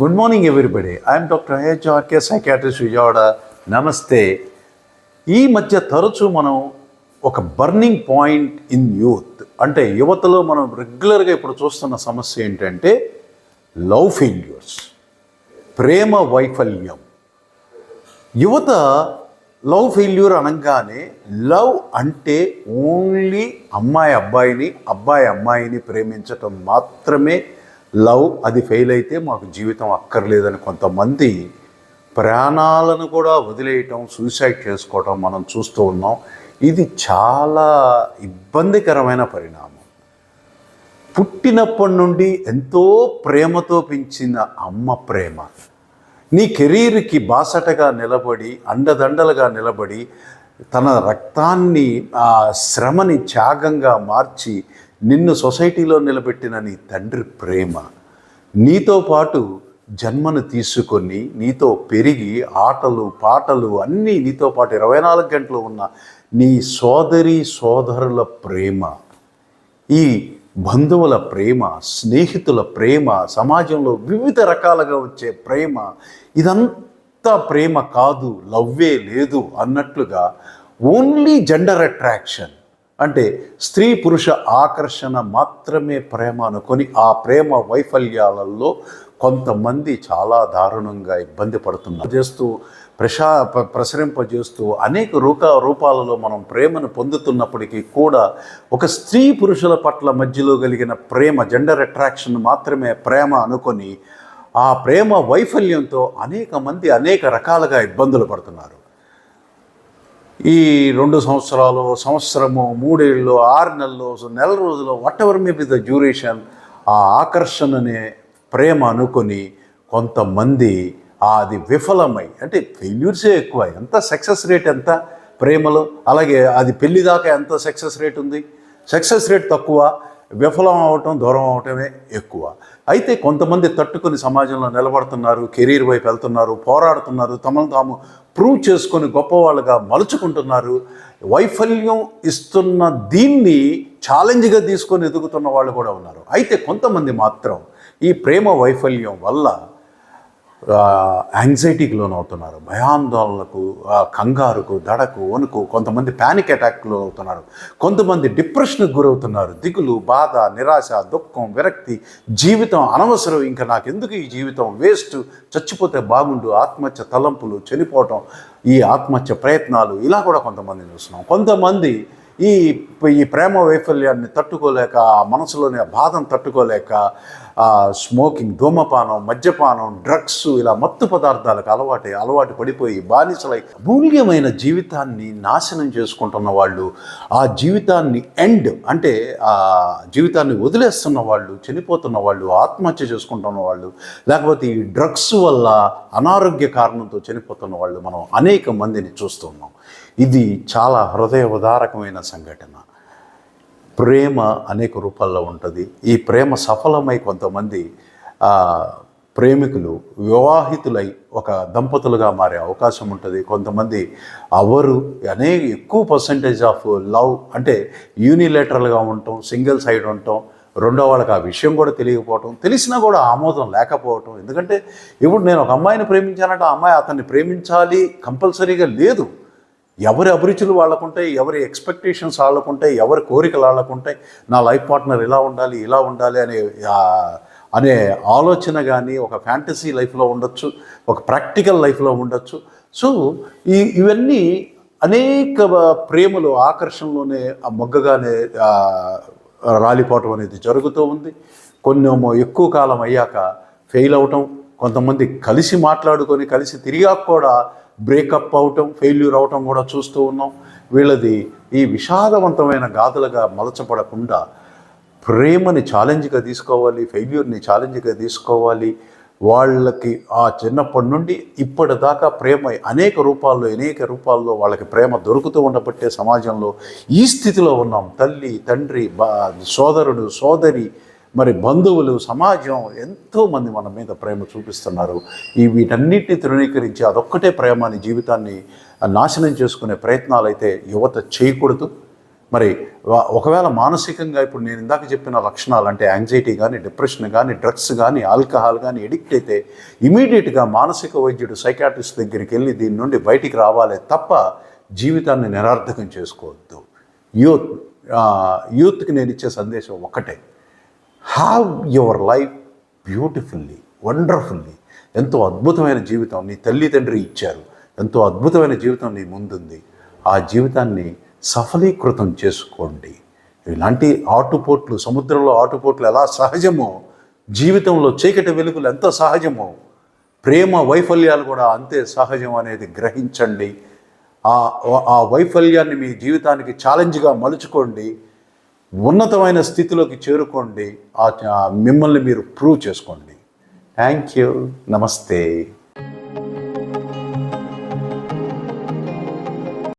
Good morning everybody I am doctor HRK psychiatrist Vijayawada నమస్తే ఈ మధ్య తరచూ మనం ఒక బర్నింగ్ పాయింట్ ఇన్ యూత్ అంటే యువతలో మనం రెగ్యులర్గా ఇప్పుడు చూస్తున్న సమస్య ఏంటంటే లవ్ ఫెయిల్యూర్స్ ప్రేమ వైఫల్యం. యువత లవ్ ఫెయిల్యూర్ అనగానే లవ్ అంటే ఓన్లీ అమ్మాయి అబ్బాయిని అబ్బాయి అమ్మాయిని ప్రేమించటం మాత్రమే లవ్ అది ఫెయిల్ అయితే మాకు జీవితం అక్కర్లేదని కొంతమంది ప్రాణాలను కూడా వదిలేయటం సూసైడ్ చేసుకోవటం మనం చూస్తూ ఉన్నాం. ఇది చాలా ఇబ్బందికరమైన పరిణామం. పుట్టినప్పటి నుండి ఎంతో ప్రేమతో పెంచిన అమ్మ ప్రేమ. నీ కెరీర్కి బాసటగా నిలబడి అండదండలుగా నిలబడి తన రక్తాన్ని ఆ శ్రమని త్యాగంగా మార్చి నిన్ను సొసైటీలో నిలబెట్టిన నీ తండ్రి ప్రేమ నీతో పాటు జన్మను తీసుకొని నీతో పెరిగి ఆటలు పాటలు అన్నీ నీతో పాటు ఇరవై నాలుగు గంటలు ఉన్న నీ సోదరి సోదరుల ప్రేమ ఈ బంధువుల ప్రేమ స్నేహితుల ప్రేమ సమాజంలో వివిధ రకాలుగా వచ్చే ప్రేమ ఇదంతా ప్రేమ కాదు లవ్వే లేదు అన్నట్లుగా ఓన్లీ జెండర్ అట్రాక్షన్ అంటే స్త్రీ పురుష ఆకర్షణ మాత్రమే ప్రేమ అనుకొని ఆ ప్రేమ వైఫల్యాలలో కొంతమంది చాలా దారుణంగా ఇబ్బంది పడుతున్నారు. చేస్తూ ప్రశా ప్రసరింపజేస్తూ అనేక రూప రూపాలలో మనం ప్రేమను పొందుతున్నప్పటికీ కూడా ఒక స్త్రీ పురుషుల పట్ల మధ్యలో కలిగిన ప్రేమ జెండర్ అట్రాక్షన్ మాత్రమే ప్రేమ అనుకొని ఆ ప్రేమ వైఫల్యంతో అనేక మంది అనేక రకాలుగా ఇబ్బందులు పడుతున్నారు. ఈ రెండు సంవత్సరాలు సంవత్సరము మూడేళ్ళు ఆరు నెలలు నెల రోజులు whatever may be the duration ఆ ఆకర్షణనే ప్రేమ అనుకొని కొంతమంది అది విఫలమై అంటే ఫెయిల్యూర్సే ఎక్కువ. ఎంత సక్సెస్ రేట్ ఎంత ప్రేమలో? అలాగే అది పెళ్ళి దాకా ఎంత సక్సెస్ రేట్ ఉంది? సక్సెస్ రేట్ తక్కువ విఫలం అవటం దూరం అవటమే ఎక్కువ. అయితే కొంతమంది తట్టుకొని సమాజంలో నిలబడుతున్నారు కెరీర్ వైపు వెళ్తున్నారు పోరాడుతున్నారు తమను తాము ప్రూవ్ చేసుకొని గొప్పవాళ్ళుగా మలుచుకుంటున్నారు. వైఫల్యం ఇస్తున్న దీన్ని ఛాలెంజ్గా తీసుకొని ఎదుగుతున్న వాళ్ళు కూడా ఉన్నారు. అయితే కొంతమంది మాత్రం ఈ ప్రేమ వైఫల్యం వల్ల యాంగ్జైటీకి లోనవుతున్నారు. భయాందోళనకు కంగారుకు దడకు వణుకు కొంతమంది ప్యానిక్ అటాక్ లోనవుతున్నారు. కొంతమంది డిప్రెషన్కి గురవుతున్నారు. దిగులు బాధ నిరాశ దుఃఖం విరక్తి జీవితం అనవసరం. ఇంకా నాకెందుకు ఈ జీవితం? వేస్ట్ చచ్చిపోతే బాగుండు. ఆత్మహత్య తలంపులు చనిపోవటం ఈ ఆత్మహత్య ప్రయత్నాలు ఇలా కూడా కొంతమంది చూస్తున్నాం. కొంతమంది ఈ ఈ ప్రేమ వైఫల్యాన్ని తట్టుకోలేక ఆ మనసులోని ఆ బాధను తట్టుకోలేక స్మోకింగ్ ధూమపానం మద్యపానం డ్రగ్స్ ఇలా మత్తు పదార్థాలకు అలవాటు అలవాటు పడిపోయి బానిసలై అమూల్యమైన జీవితాన్ని నాశనం చేసుకుంటున్న వాళ్ళు ఆ జీవితాన్ని ఎండ్ అంటే ఆ జీవితాన్ని వదిలేస్తున్న వాళ్ళు చనిపోతున్న వాళ్ళు ఆత్మహత్య చేసుకుంటున్న వాళ్ళు లేకపోతే ఈ డ్రగ్స్ వల్ల అనారోగ్య కారణంతో చనిపోతున్న వాళ్ళు మనం అనేక మందిని చూస్తున్నాం ఇది చాలా హృదయ ఉదారకమైన సంఘటన. ప్రేమ అనేక రూపాల్లో ఉంటుంది. ఈ ప్రేమ సఫలమై కొంతమంది ప్రేమికులు వివాహితులై ఒక దంపతులుగా మారే అవకాశం ఉంటుంది. కొంతమంది అవరు అనేక ఎక్కువ పర్సంటేజ్ ఆఫ్ లవ్ అంటే యూనిలేటరల్గా ఉండటం సింగిల్ సైడ్ ఉండటం రెండో వాళ్ళకి ఆ విషయం కూడా తెలియకపోవటం తెలిసినా కూడా ఆమోదం లేకపోవటం. ఎందుకంటే ఇప్పుడు నేను ఒక అమ్మాయిని ప్రేమించానంటే ఆ అమ్మాయి అతన్ని ప్రేమించాలి కంపల్సరీగా లేదు. ఎవరి అభిరుచులు వాళ్ళకుంటాయి ఎవరి ఎక్స్పెక్టేషన్స్ వాళ్ళకుంటాయి ఎవరి కోరికలు వాళ్ళకుంటాయి నా లైఫ్ పార్ట్నర్ ఇలా ఉండాలి ఇలా ఉండాలి అనే అనే ఆలోచన కానీ ఒక ఫ్యాంటసీ లైఫ్లో ఉండొచ్చు ఒక ప్రాక్టికల్ లైఫ్లో ఉండొచ్చు. సో ఈ ఇవన్నీ అనేక ప్రేమలు ఆకర్షణలోనే ఆ మొగ్గగానే రాలిపోవటం అనేది జరుగుతూ ఉంది. కొన్నేమో ఎక్కువ కాలం అయ్యాక ఫెయిల్ అవటం కొంతమంది కలిసి మాట్లాడుకొని కలిసి తిరిగాక కూడా బ్రేకప్ అవటం ఫెయిల్యూర్ అవటం కూడా చూస్తూ ఉన్నాం. వీళ్ళది ఈ విషాదవంతమైన గాథలుగా మలచపడకుండా ప్రేమని ఛాలెంజ్గా తీసుకోవాలి ఫెయిల్యూర్ని ఛాలెంజ్గా తీసుకోవాలి. వాళ్ళకి ఆ చిన్నప్పటి నుండి ఇప్పటిదాకా ప్రేమ అనేక రూపాల్లో అనేక రూపాల్లో వాళ్ళకి ప్రేమ దొరుకుతూ ఉండబట్టే సమాజంలో ఈ స్థితిలో ఉన్నాం. తల్లి తండ్రి బా సోదరుడు సోదరి మరి బంధువులు సమాజం ఎంతోమంది మన మీద ప్రేమ చూపిస్తున్నారు. ఈ వీటన్నిటిని తృణీకరించి అదొక్కటే ప్రేమ అని జీవితాన్ని నాశనం చేసుకునే ప్రయత్నాలు అయితే యువత చేయకూడదు. మరి ఒకవేళ మానసికంగా ఇప్పుడు నేను ఇందాక చెప్పిన లక్షణాలు అంటే యాంగ్జైటీ కానీ డిప్రెషన్ కానీ డ్రగ్స్ కానీ ఆల్కహాల్ కానీ ఎడిక్ట్ అయితే ఇమీడియట్గా మానసిక వైద్యుడు సైకాట్రిస్ట్ దగ్గరికి వెళ్ళి దీని నుండి బయటికి రావాలి తప్ప జీవితాన్ని నిరర్థకం చేసుకోవద్దు. యూత్ యూత్కి నేను ఇచ్చే సందేశం ఒకటే have your life beautifully wonderfully ఎంతో అద్భుతమైన జీవితం నీ తల్లి తండ్రి ఇచ్చారు. ఎంతో అద్భుతమైన జీవితం నీ ముందుంది. ఆ జీవితాన్ని సఫలీకృతం చేసుకోండి. ఇలాంటి ఆటుపోట్లు సముద్రంలో ఆటుపోట్లు ఎలా సహజమో జీవితంలో చీకటి వెలుగులు ఎంత సహజమో ప్రేమ వైఫల్యాలు కూడా అంతే సహజం అనేది గ్రహించండి. ఆ ఆ వైఫల్యాన్ని మీ జీవితానికి ఛాలెంజ్గా మలుచుకోండి. ఉన్నతమైన స్థితిలోకి చేరుకోండి. ఆ మిమ్మల్ని మీరు ప్రూవ్ చేసుకోండి. థ్యాంక్ యూ నమస్తే